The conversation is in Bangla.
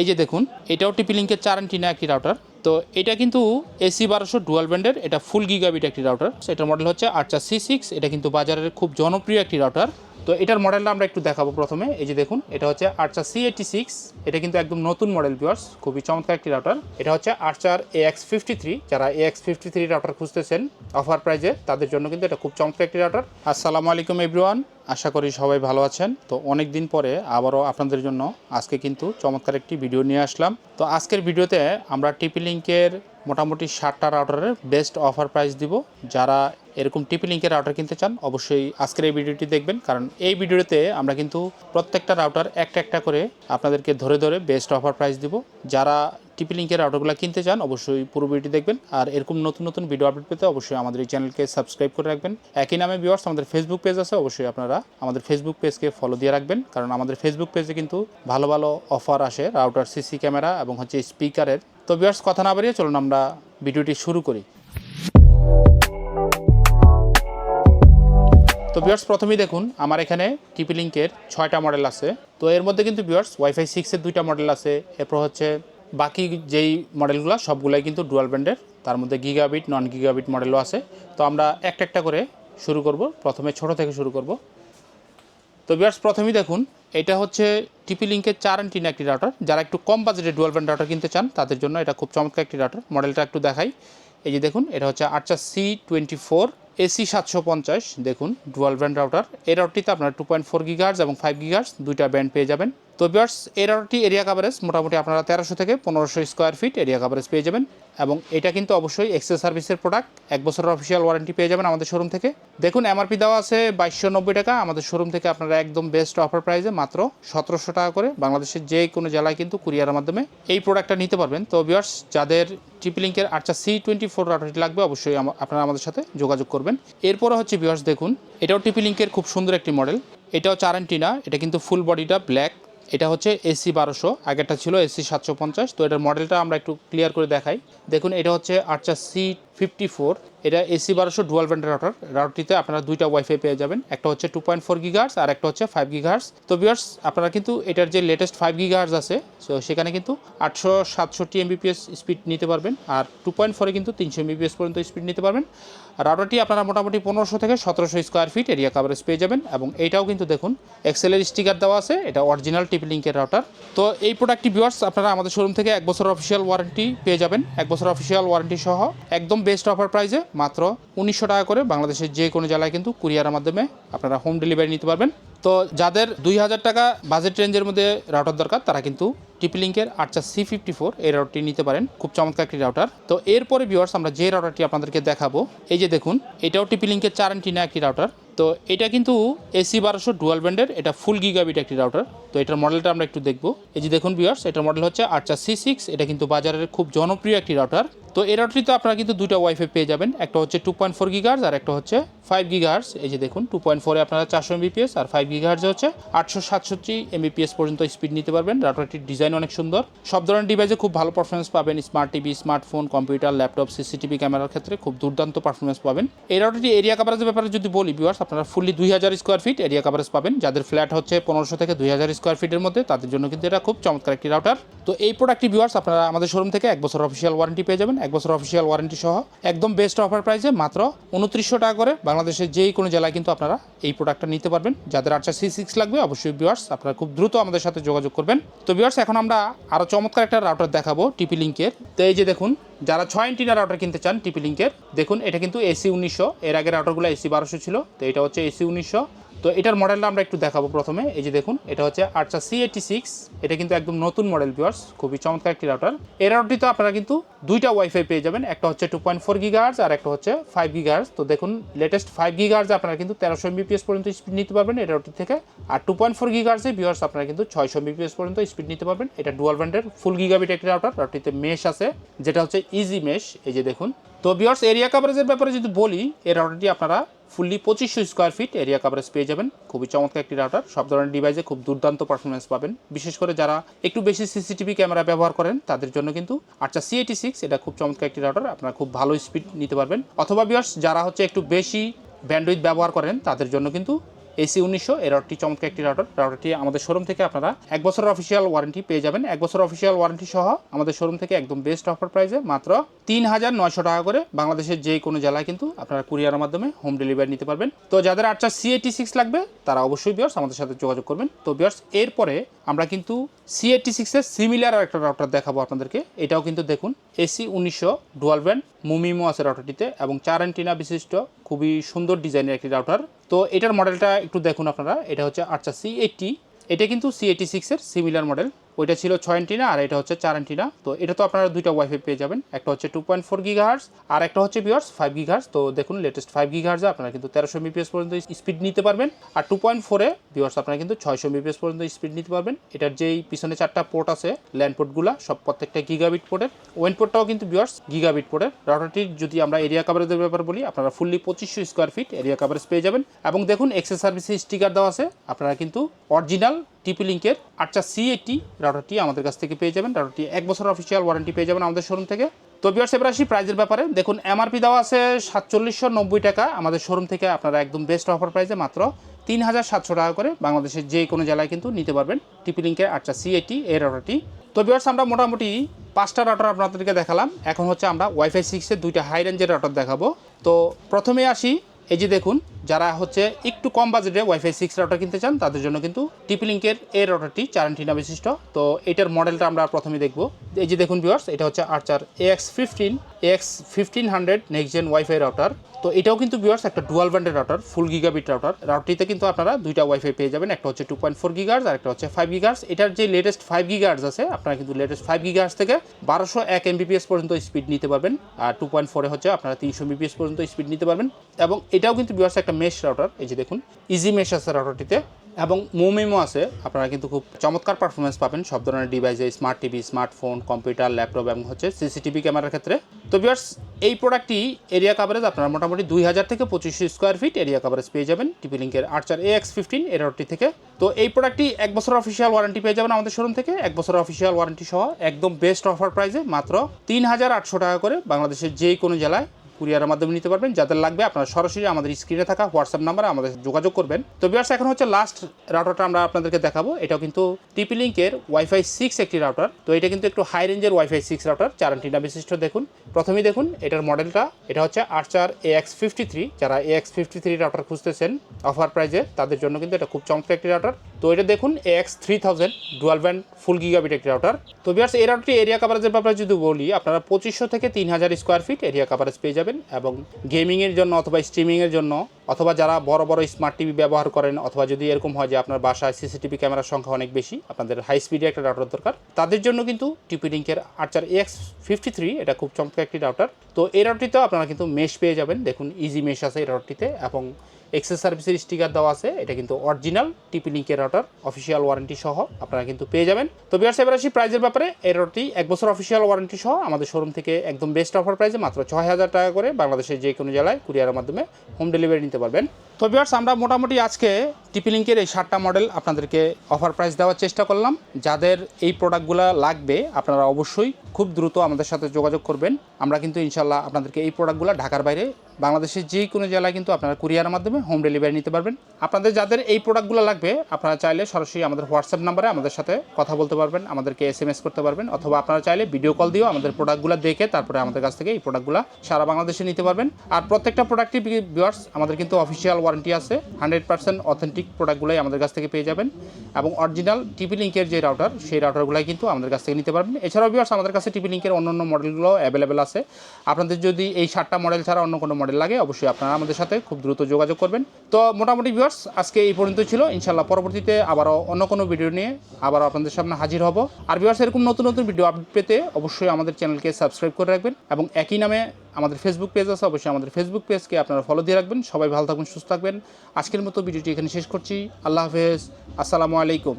এই যে দেখুন, এটাও টিপি লিঙ্কের চার অ্যান্টিনা একটি রাউটার তো এটা কিন্তু এসি বারোশো ডুয়াল ব্যান্ডের এটা ফুল গিগাবিট একটি রাউটার এটার মডেল হচ্ছে আটটা সি সিক্স এটা কিন্তু বাজারের খুব জনপ্রিয় একটি রাউটার তো এটার মডেলটা আমরা একটু দেখাবো প্রথমে। এই যে দেখুন, এটা হচ্ছে আর্চার সি এইটি সিক্স এটা কিন্তু একদম নতুন মডেল ভিউয়ার্স খুবই চমৎকার একটি রাউটার এটা হচ্ছে Archer A X fifty three যারা A X fifty three router খুঁজতেছেন অফার প্রাইজে তাদের জন্য কিন্তু এটা খুব চমৎকার একটি রাউটার আসসালামু আলাইকুম এভরিওয়ান আশা করি সবাই ভালো আছেন। তো অনেক দিন পরে আবারও আপনাদের জন্য আজকে কিন্তু চমৎকার একটি ভিডিও নিয়ে আসলাম। তো আজকের ভিডিওতে আমরা টিপি লিঙ্কের মোটামুটি ষাটটা রাউটারের বেস্ট অফার প্রাইস দিব। যারা এরকম টিপি লিঙ্কের রাউটার কিনতে চান, অবশ্যই আজকের এই ভিডিওটি দেখবেন। কারণ এই ভিডিওতে আমরা কিন্তু প্রত্যেকটা রাউটার একটা একটা করে আপনাদেরকে ধরে ধরে বেস্ট অফার প্রাইস দিব। যারা টিপি লিঙ্কের রাউটারগুলো কিনতে চান, অবশ্যই পুরো ভিডিওটি দেখবেন। আর এরকম নতুন নতুন ভিডিও আপডেট পেতে অবশ্যই আমাদের এই চ্যানেলকে সাবস্ক্রাইব করে রাখবেন। একই নামে ভিউয়ার্স আমাদের ফেসবুক পেজ আছে, অবশ্যই আপনারা আমাদের ফেসবুক পেজকে ফলো দিয়ে রাখবেন। কারণ আমাদের ফেসবুক পেজে কিন্তু ভালো ভালো অফার আসে রাউটার সিসি ক্যামেরা এবং হচ্ছে স্পিকারের তো ভিউয়ার্স কথা না বাড়িয়ে চলুন আমরা ভিডিওটি শুরু করি। তো বিয়ার্স প্রথমেই দেখুন, আমার এখানে টিপি লিঙ্কের ছয়টা মডেল আছে। তো এর মধ্যে কিন্তু বিয়ার্স ওয়াইফাই সিক্সের দুইটা মডেল আছে, এরপর হচ্ছে বাকি যেই মডেলগুলো, সবগুলাই কিন্তু ডুয়াল ব্যান্ডের তার মধ্যে গিগাবিট নন গিগাবিট মডেলও আছে। তো আমরা একটা একটা করে শুরু করব, প্রথমে ছোট থেকে শুরু করব। তো বিয়ার্স প্রথমেই দেখুন, এটা হচ্ছে টিপি লিঙ্কের চার অ্যান্টিনা একটি রাউটার যারা একটু কম বাজেটে ডুয়াল ব্যান্ড রাউটার কিনতে চান, তাদের জন্য এটা খুব চমৎকার একটি রাউটার মডেলটা একটু দেখাই। এই যে দেখুন, এটা হচ্ছে আটটা সি টোয়েন্টি ফোর এসি সাতশো পঞ্চাশ। দেখুন ডুয়াল ব্যান্ড রাউটার এই রাউটারটিতে আপনার টু পয়েন্ট ফোর গিগার্স এবং ফাইভ গিগার্স দুইটা ব্যান্ড পেয়ে যাবেন। তো বিয়ার্স এই রাউটারটি এরিয়া কাভারেজ মোটামুটি আপনারা তেরোশো থেকে পনেরোশো স্কোয়ার ফিট এরিয়া কাভারেজ পেয়ে যাবেন এবং এটা কিন্তু অবশ্যই এক্সেল সার্ভিসের প্রোডাক্ট এক বছরের অফিসিয়াল ওয়ারেন্টি পেয়ে যাবেন আমাদের শোরুম থেকে। দেখুন এমআরপি দেওয়া আছে বাইশশো নব্বই টাকা। আমাদের শোরুম থেকে আপনারা একদম বেস্ট অফার প্রাইসে মাত্র সতেরোশো টাকা করে বাংলাদেশের যে কোনো জেলায় কিন্তু কুরিয়ারের মাধ্যমে এই প্রোডাক্টটা নিতে পারবেন। তো বিয়ার্স যাদের ট্রিপল লিঙ্কের আচ্ছা সি টোয়েন্টি ফোর রাউটারটি লাগবে, অবশ্যই আপনারা আমাদের সাথে যোগাযোগ করবেন। এরপরে হচ্ছে বিয়ার্স দেখুন, এটাও টিপি খুব সুন্দর একটি মডেল এটাও চার অ্যান্টিনা এটা কিন্তু ফুল বডিটা ব্ল্যাক এটা হচ্ছে এসি বারোশো, আগেরটা ছিল এসি সাতশো পঞ্চাশ। তো এটার মডেলটা আমরা একটু ক্লিয়ার করে দেখাই। দেখুন, এটা হচ্ছে আটটা সি ফিফটি ফোর এটা এসি বারোশো ডুয়াল ব্যান্ডের রাউটার রাউটারটিতে আপনারা দুইটা ওয়াইফাই পেয়ে যাবেন। একটা হচ্ছে টু পয়েন্ট ফোর গিগার্স আর একটা হচ্ছে ফাইভ গিগার্স তো বিয়ার্স আপনারা কিন্তু এটার যে লেটেস্ট ফাইভ গিগার্স আছে তো সেখানে কিন্তু আটশো সাতষট্টি এমবিপিএস স্পিড নিতে পারবেন। আর টু পয়েন্ট ফোরে কিন্তু তিনশো এমবিপিএস পর্যন্ত স্পিড নিতে পারবেন। রাউটারটি আপনারা মোটামুটি পনেরোশো থেকে সতেরোশো স্কোয়ার ফিট এরিয়া কাভারেজ পেয়ে যাবেন এবং এইটাও কিন্তু দেখুন এক্সেলের স্টিকার দেওয়া আছে, এটা অরিজিনাল টিপি লিঙ্কের রাউটার তো এই প্রোডাক্টটি ভিউয়ার্স আপনারা আমাদের শোরুম থেকে এক বছর অফিসিয়াল ওয়ারেন্টি পেয়ে যাবেন। এক বছর অফিসিয়াল ওয়ারেন্টি সহ একদম বেস্ট অফার প্রাইসে মাত্র উনিশশো টাকা করে বাংলাদেশের যে কোনো জেলায় কিন্তু কুরিয়ারের মাধ্যমে আপনারা হোম ডেলিভারি নিতে পারবেন। তো যাদের দুই হাজার টাকা বাজেট রেঞ্জের মধ্যে রাউটার দরকার, তারা কিন্তু টিপি লিঙ্কের আটটা সি ফিফটি ফোর এই রাউটারটি নিতে পারেন। খুব চমৎকার একটি রাউটার তো এরপরে ভিউয়ার্স আমরা যে রাউটারটি আপনাদেরকে দেখাবো, এই যে দেখুন, এটাও টিপি লিঙ্কের চার অ্যান্টিনা একটি রাউটার তো এটা কিন্তু এসি বারোশো ডুয়াল ব্যান্ডের এটা ফুল গিগাবিট একটি রাউটার তো এটার মডেলটা আমরা একটু দেখব। এই যে দেখুন ভিউয়ার্স এটার মডেল হচ্ছে আটটা সি সিক্স এটা কিন্তু বাজারের খুব জনপ্রিয় একটি রাউটার তো এই রাউটারটিতে আপনারা কিন্তু দুইটা ওয়াইফাই পেয়ে যাবেন। একটা হচ্ছে টু পয়েন্ট ফোর গিগার্স আর একটা হচ্ছে ফাইভ গিগার্স এই যে দেখুন টু পয়েন্ট ফোরে আপনারা চারশো এমবিপিএস আর ফাইভ গিগার্সে হচ্ছে আটশো সাতষট্টি এমবিপিএস পর্যন্ত স্পিড নিতে পারবেন। রাউটারটির ডিজাইন অনেক সুন্দর। সব ধরনের ডিভাইসে খুব ভালো পারফরমেন্স পাবেন। Smart TV smartphone computer laptop CCTV ক্যামেরার ক্ষেত্রে খুব দুর্দান্ত পারফরমেন্স পাবেন। এই রাউটারটি এরিয়া কাভারেজের ব্যাপারে যদি বলি ভিউয়ার্স আপনারা ফুললি দুই হাজার স্কোয়ার ফিট এরিয়া কাভারেজ পাবেন। যাদের ফ্ল্যাট হচ্ছে পনেরোশো থেকে দুই হাজার স্কোয়ার ফিটের মধ্যে, তাদের জন্য কিন্তু এটা খুব চমৎকার একটি রাউটার তো এই প্রোডাক্টটি ভিউয়ার্স আপনারা আমাদের শোরুম থেকে এক বছর অফিসিয়াল ওয়ারেন্টি পেয়ে যাবেন। এক বছর অফিসিয়াল ওয়ারেন্টি সহ একদম বেস্ট অফার প্রাইসে মাত্র উনত্রিশশো টাকা করে বাংলাদেশের যেই কোনো জেলায় কিন্তু আপনারা এই প্রোডাক্টটা নিতে পারবেন। যাদের আটটা সি সিক্স লাগবে, অবশ্যই ভিউয়ার্স আপনারা খুব দ্রুত আমাদের সাথে যোগাযোগ করবেন। তো ভিউয়ার্স এখন আমরা আরও চমৎকার একটা রাউটার দেখাবো টিপি লিঙ্কের তো এই যে দেখুন, যারা ছয় ইঞ্চিনা রাউটার কিনতে চান টিপি লিঙ্কের দেখুন, এটা কিন্তু এসি উনিশশো, এর আগের রাউটারগুলো এসি বারোশো ছিল, তো এটা হচ্ছে এসি উনিশশো। তো এটার মডেলটা আমরা একটু দেখাবো প্রথমে। এই যে দেখুন, এটা হচ্ছে আটটা সি এইটি সিক্স এটা কিন্তু একদম নতুন মডেল ভিউয়ার্স খুবই চমৎকার একটি রাউটার এই রাউটারটিতে আপনারা কিন্তু দুইটা ওয়াইফাই পেয়ে যাবেন। একটা হচ্ছে টু পয়েন্ট ফোর গিগার্স আর একটা হচ্ছে ফাইভ গিগার্স তো দেখুন লেটেস্ট ফাইভ গিগার্স আপনারা কিন্তু তেরোশো এমবিপিএস পর্যন্ত স্পিড নিতে পারবেন। এই রাউটার থেকে আর টু পয়েন্ট ফোর গিগার্সে ভিউয়ার্স আপনারা কিন্তু ছয়শো এমবিপিএস পর্যন্ত স্পিড নিতে পারবেন। এটা ডুয়াল ব্যান্ডের ফুল গিগাবিট একটি রাউটার রাউটারটিতে মেশ আছে, যেটা হচ্ছে ইজি মেশ এই যে দেখুন। তো ভিউয়ার্স এরিয়া কাভারেজের ব্যাপারে যদি বলি, এই রাউটারটি আপনারা ফুললি পঁচিশশো স্কোয়ার ফিট এরিয়া কাভারেজ পেয়ে যাবেন। খুবই চমৎকার একটি রাউটার সব ধরনের ডিভাইসে খুব দুর্দান্ত পারফরমেন্স পাবেন। বিশেষ করে যারা একটু বেশি সিসিটিভি ক্যামেরা ব্যবহার করেন, তাদের জন্য কিন্তু আচ্ছা সি এইটি সিক্স এটা খুব চমৎকার একটি রাউটার আপনারা খুব ভালো স্পিড নিতে পারবেন। অথবা বিয়ার্স যারা হচ্ছে একটু বেশি ব্যান্ডউইথ ব্যবহার করেন, তাদের জন্য কিন্তু এসি উনিশশো, এর রাউটারটি চমৎকার একটি রাউটার রাউটারটি আমাদের শোরুম থেকে আপনারা এক বছরের অফিসিয়াল ওয়ারেন্টি পেয়ে যাবেন। এক বছর অফিসিয়াল ওয়ারেন্টি সহ আমাদের শোরুম থেকে একদম বেস্ট অফার প্রাইসে মাত্র তিন হাজার নয়শো টাকা করে বাংলাদেশের যে কোনো জেলায় কিন্তু আপনারা কুরিয়ারের মাধ্যমে হোম ডেলিভারি নিতে পারবেন। তো যাদের আটটা সিএটি সিক্স লাগবে, তারা অবশ্যই বিয়ার্স আমাদের সাথে যোগাযোগ করবেন। তো বিয়ার্স এরপরে আমরা কিন্তু সিএটি সিক্সের সিমিলার একটা রাউটার দেখাবো আপনাদেরকে। এটাও কিন্তু দেখুন, এসি উনিশশো ডুয়াল ব্র্যান্ড মুমিমো আছে রাউটারটিতে এবং চার অ্যান্টিনা বিশিষ্ট, খুবই সুন্দর ডিজাইনের একটি রাউটার তো এটার মডেলটা একটু দেখুন আপনারা। এটা হচ্ছে আচ্ছা সি এইটটি এটা কিন্তু সি এইটি সিক্সের সিমিলার মডেল ওইটা ছিল ছয় অ্যান্টিনা আর এটা হচ্ছে চার অ্যান্টিনা। তো এটা তো আপনারা দুইটা ওয়াইফাই পেয়ে যাবেন। একটা হচ্ছে টু পয়েন্ট ফোর গিগাহার্স আর একটা হচ্ছে বিয়ার্স ফাইভ গিগাহার্স তো দেখুন লেটেস্ট ফাইভ গিগাহার্সে আপনারা কিন্তু তেরোশো এমবিপিএস পর্যন্ত স্পিড নিতে পারবেন আর টু পয়েন্ট ফোরে বিয়ার্স আপনারা কিন্তু ছয়শো মিপিএস পর্যন্ত স্পিড নিতে পারবেন। এটার যেই পিছনে চারটা পোর্ট আছে ল্যান্ড পোর্টগুলো সব প্রত্যেকটা গিগাবিট পোর্টের ওয়েন পোর্টটাও কিন্তু বিয়ার্স গিগাবিট পোর্টের রাউটারটির যদি আমরা এরিয়া কাভারেজের ব্যাপার বলি, আপনারা ফুললি পঁচিশশো স্কোয়ার ফিট এরিয়া কাভারেজ পেয়ে যাবেন। এবং দেখুন এক্সেস সার্ভিসে স্টিকার দেওয়া আছে। আপনারা কিন্তু অরিজিনাল টিপি লিঙ্কের আটটা সি এইটটি রাউটারটি আমাদের কাছ থেকে পেয়ে যাবেন। রাউটারটি এক বছর অফিসিয়াল ওয়ারেন্টি পেয়ে যাবেন আমাদের শোরুম থেকে। তো বিয়ার্স এবার আসি প্রাইজের ব্যাপারে। দেখুন এমআরপি দেওয়া আছে সাতচল্লিশশো নব্বই টাকা। আমাদের শোরুম থেকে আপনারা একদম বেস্ট অফার প্রাইসে মাত্র তিন হাজার সাতশো টাকা করে বাংলাদেশের যে কোনো জেলায় কিন্তু নিতে পারবেন টিপি লিঙ্কের আটটা সি এইটটি এই রাউটারটি। তো বিয়ার্স আমরা মোটামুটি পাঁচটা রাউটার আপনাদেরকে দেখালাম। এখন হচ্ছে আমরা ওয়াইফাই সিক্সের দুইটা হাই রেঞ্জের রাউটার দেখাবো। তো প্রথমে আসি, এই যে দেখুন যারা হচ্ছে একটু কম বাজেটে ওয়াইফাই সিক্স রাউটার কিনতে চান, তাদের জন্য কিন্তু টিপি লিঙ্কের এই রাউটারটি চার অ্যান্টিনা বিশিষ্ট। তো এটার মডেলটা আমরা প্রথমে দেখব। এই যে দেখুন ভিউয়ার্স এটা হচ্ছে Archer X fifteen X fifteen hundred next gen WiFi router তো এটাও কিন্তু ভিউয়ার্স একটা ডুয়াল ব্যান্ডের রাউটার ফুল গিগাবিট রাউটার রাউটারটিতে কিন্তু আপনারা দুইটা ওয়াইফাই পেয়ে যাবেন, একটা হচ্ছে টু পয়েন্ট ফোর গিগার্স আর একটা হচ্ছে ফাইভ গিগার্স এটার যে লেটেস্ট ফাইভ গিগার্স আছে, আপনারা কিন্তু লেটেস্ট ফাইভ গিগার্স থেকে বারোশো এক এমবিপিএস পর্যন্ত স্পিড নিতে পারবেন। আর টু পয়েন্ট ফোরে হচ্ছে আপনারা তিনশো এমবিপিএস পর্যন্ত স্পিড নিতে পারবেন। এবং এটাও কিন্তু ভিউয়ার্স একটা মেশ রাউটার এই যে দেখুন ইজি মেশ আছে রাউটারটিতে এবং মোমেমো আছে, আপনারা কিন্তু খুব চমৎকার পারফরমেন্স পাবেন সব ধরনের ডিভাইসে smart TV smartphone computer laptop এবং হচ্ছে সিসিটিভি ক্যামেরার ক্ষেত্রে। তো বিয়ার্স এই প্রোডাক্টটি এরিয়া কাভারেজ আপনারা মোটামুটি দুই হাজার থেকে পঁচিশশো স্কোয়ার ফিট এরিয়া কাভারেজ পেয়ে যাবেন টিপি লিঙ্কের আর্চার এ এক্স ফিফটিন এরটি থেকে। তো এই প্রোডাক্টটি এক বছর অফিসিয়াল ওয়ারেন্টি পেয়ে যাবেন আমাদের শোরুম থেকে, এক বছর অফিসিয়াল ওয়ারেন্টি সহ, একদম বেস্ট অফার প্রাইসে মাত্র তিন হাজার আটশো টাকা করে বাংলাদেশের যে কোনো জেলায় কুরিয়ারের মাধ্যমে নিতে পারবেন, যাদের লাগবে আপনারা সরাসরি আমাদের স্ক্রিনে থাকা হোয়াটসঅ্যাপ নাম্বারে আমাদের যোগাযোগ করবেন। তো বিয়ার্স এখন হচ্ছে লাস্ট রাউটারটা আমরা আপনাদেরকে দেখাবো। এটাও কিন্তু টিপি লিঙ্কের ওয়াইফাই সিক্স একটি রাউটার তো এটা কিন্তু একটু হাই রেঞ্জের ওয়াইফাই সিক্স রাউটার চার অ্যান্টিনা বিশিষ্ট দেখুন। প্রথমেই দেখুন, এটার মডেলটা এটা হচ্ছে Archer A X fifty three যারা A X fifty three router খুঁজতেছেন অফার প্রাইজে তাদের জন্য কিন্তু এটা খুব চমৎকার একটি রাউটার তো এটা দেখুন A X three thousand dual band full gigabit একটি রাউটার তো বিয়ার্স এই রাউটারটি এরিয়া কাভারেজের ব্যাপারে যদি বলি, আপনারা পঁচিশশো থেকে তিন হাজার স্কোয়ার ফিট এরিয়া কাভারেজ পেয়ে যাবেন। এবং গেমিংয়ের জন্য অথবা স্ট্রিমিংয়ের জন্য অথবা যারা বড় বড় স্মার্ট টিভি ব্যবহার করেন অথবা যদি এরকম হয় যে আপনার বাসায় সিসিটিভি ক্যামেরার সংখ্যা অনেক বেশি, আপনাদের হাই স্পিডে একটা রাউটার দরকার, তাদের জন্য কিন্তু টিপি লিঙ্কের আর্চার এক্স ফিফটি থ্রি এটা খুব চমৎকার একটি রাউটার তো এই রাউটারটিতেও আপনারা কিন্তু মেশ পেয়ে যাবেন। দেখুন ইজি মেশ আছে এই রাউটারটিতে এবং এক্সেস সার্ভিসের স্টিকার দেওয়া আছে। এটা কিন্তু অরিজিনাল, টিপি লিঙ্কের রাউটার অফিসিয়াল ওয়ারেন্টি সহ আপনারা কিন্তু পেয়ে যাবেন। তো বিয়ার্স এবার আসি প্রাইজের ব্যাপারে। এই রাউটারটি এক বছর অফিসিয়াল ওয়ারেন্টি সহ আমাদের শোরুম থেকে একদম বেস্ট অফার প্রাইসে মাত্র ছয় হাজার টাকা করে বাংলাদেশের যে কোনো জেলায় কুরিয়ারের মাধ্যমে হোম ডেলিভারি নিতে পারবেন। তো বিয়ার্স আমরা মোটামুটি আজকে টিপি লিঙ্কের এই সাতটা মডেল আপনাদেরকে অফার প্রাইস দেওয়ার চেষ্টা করলাম। যাদের এই প্রোডাক্টগুলো লাগবে, আপনারা অবশ্যই খুব দ্রুত আমাদের সাথে যোগাযোগ করবেন। আমরা কিন্তু ইনশাল্লাহ আপনাদেরকে এই প্রোডাক্টগুলো ঢাকার বাইরে বাংলাদেশের যে কোনো জেলায় কিন্তু আপনারা কুরিয়ারের মাধ্যমে হোম ডেলিভারি নিতে পারবেন। আপনাদের যাদের এই প্রোডাক্টগুলো লাগবে, আপনারা চাইলে সরাসরি আমাদের হোয়াটসঅ্যাপ নাম্বারে আমাদের সাথে কথা বলতে পারবেন, আমাদেরকে এস এম এস করতে পারবেন, অথবা আপনারা চাইলে ভিডিও কল দিয়েও আমাদের প্রোডাক্টগুলো দেখে তারপরে আমাদের কাছ থেকে এই প্রোডাক্টগুলো সারা বাংলাদেশে নিতে পারবেন। আর প্রত্যেকটা প্রোডাক্টই ভিউয়ার্স আমাদের কিন্তু অফিসিয়াল ওয়ারেন্টি আছে। হান্ড্রেড পার্সেন্ট অথেন্টিক প্রোডাক্টগুলোই আমাদের কাছ থেকে পেয়ে যাবেন। এবং অরিজিনাল টিপি লিঙ্কের যে রাউটার সেই রাউটারগুলোই কিন্তু আমাদের কাছ থেকে নিতে পারবেন। এছাড়াও ভিউয়ার্স আমাদের কাছে টিপি লিঙ্কের অন্য অন্য মডেলগুলো অ্যাভেলেবেল আছে। আপনাদের যদি এই সাতটা মডেল ছাড়া অন্য কোনো মডেল লাগে, অবশ্যই আপনারা আমাদের সাথে খুব দ্রুত যোগাযোগ করবেন। তো মোটামুটি ভিউয়ার্স আজকে এই পর্যন্ত ছিল। ইনশাল্লাহ পরবর্তীতে আবারও অন্য কোনো ভিডিও নিয়ে আবারও আপনাদের সামনে হাজির হব। আর ভিউয়ার্স এরকম নতুন নতুন ভিডিও আপডেট পেতে অবশ্যই আমাদের চ্যানেলকে সাবস্ক্রাইব করে রাখবেন এবং একই নামে আমাদের ফেসবুক পেজ আছে, অবশ্যই আমাদের ফেসবুক পেজকে আপনারা ফলো দিয়ে রাখবেন। সবাই ভালো থাকবেন সুস্থ থাকবেন। আজকের মতো ভিডিওটি এখানে শেষ করছি। আল্লাহ হাফেজ। আসসালামু আলাইকুম।